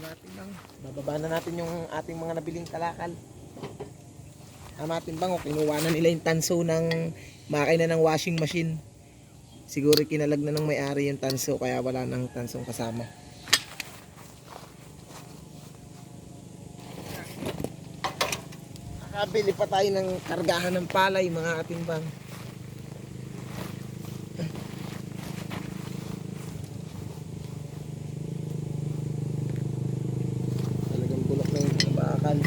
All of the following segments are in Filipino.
natin bang, bababa na natin yung ating mga nabiling kalakal. Amatin bang, oh, kinuha na nila yung tanso ng makina ng washing machine. Siguro kinalag na ng may-ari yung tanso kaya wala nang tansong kasama. Nakabili pa tayo ng kargahan ng palay mga ating bang. Talagang bulok na yung mga bakal.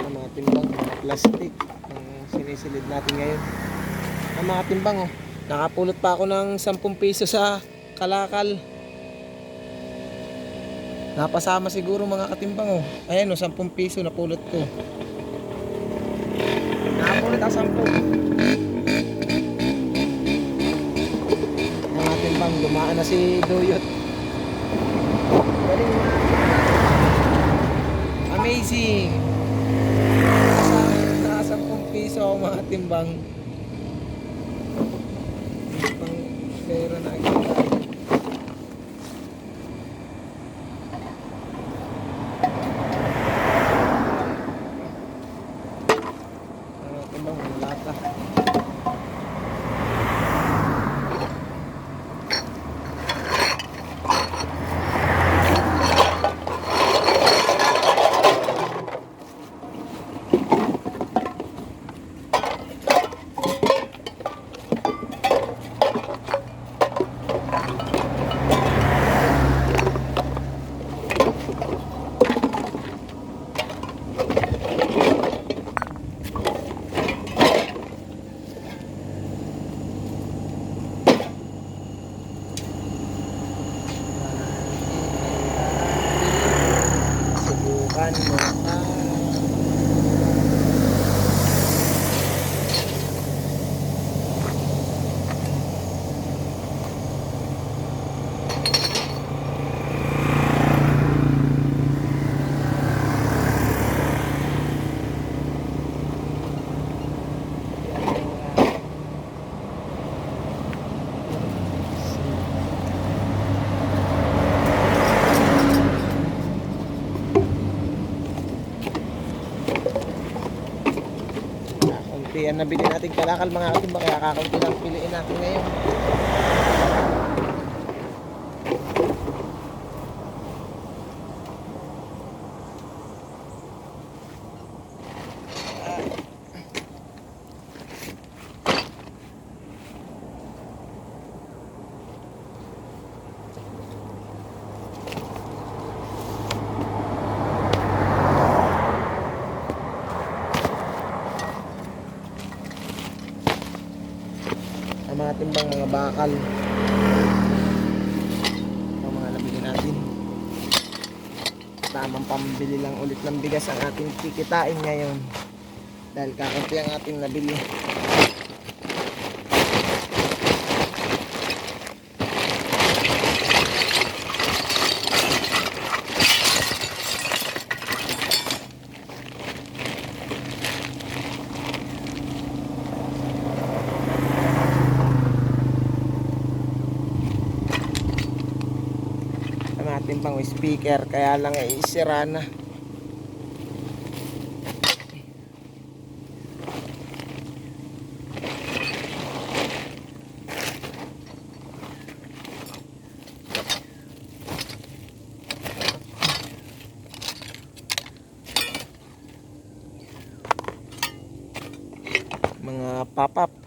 ang mga timbang, mga plastic ang sinisilid natin ngayon. Ang mga timbang, oh, nakapulot pa ako ng 10 piso sa kalakal. Napasama siguro mga katimbang, oh. Ayan, oh, 10 piso napulot ko. Nakapulot ako 10. Mga timbang, dumaan na si Duyot. Galing. Amazing! Nasa 10 piso ako mga timbang. Pang pera na agad. Mga timbang, Thank you. 150 ang nabili natin kalakal mga katimbang kaya kakunti lang piliin natin ngayon. Timbang mga bakal. Ang mga nabili natin. Tamang pambili lang ulit ng bigas ang ating kikitain ngayon. Dahil kakunti ang ating nabili ating pang speaker kaya lang ay isira na. Mga pop-up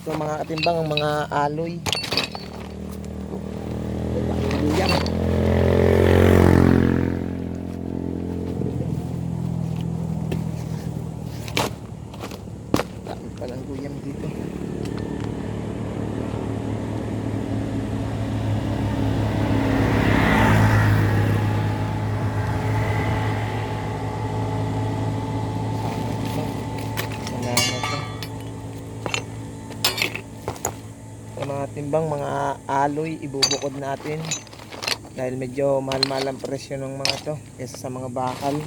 ito mga katimbang ang mga aloy. Yan dami palang guyam dito. Katimbang, mga aloy, ibubukod natin. Dahil medyo mahal-mahal ang presyo ng mga to kaysa sa mga bakal.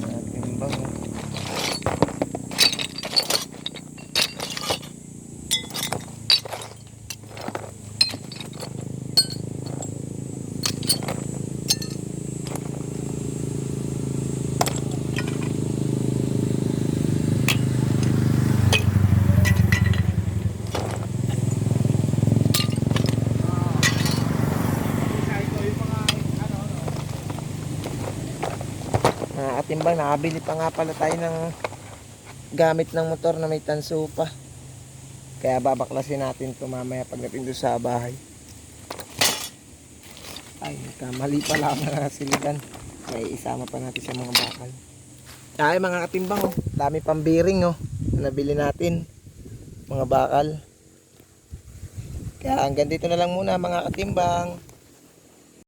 Mga katimbang, oh. Mga katimbang, nakabili pa nga pala tayo ng gamit ng motor na may tanso pa. Kaya babaklasin natin ito mamaya pagdating doon sa bahay. Ay, kamali pala mga siligan. May isama pa natin sa mga bakal. Ay, mga katimbang, oh. dami pang bearing oh, na nabili natin. Mga bakal. Kaya hanggang dito na lang muna mga katimbang.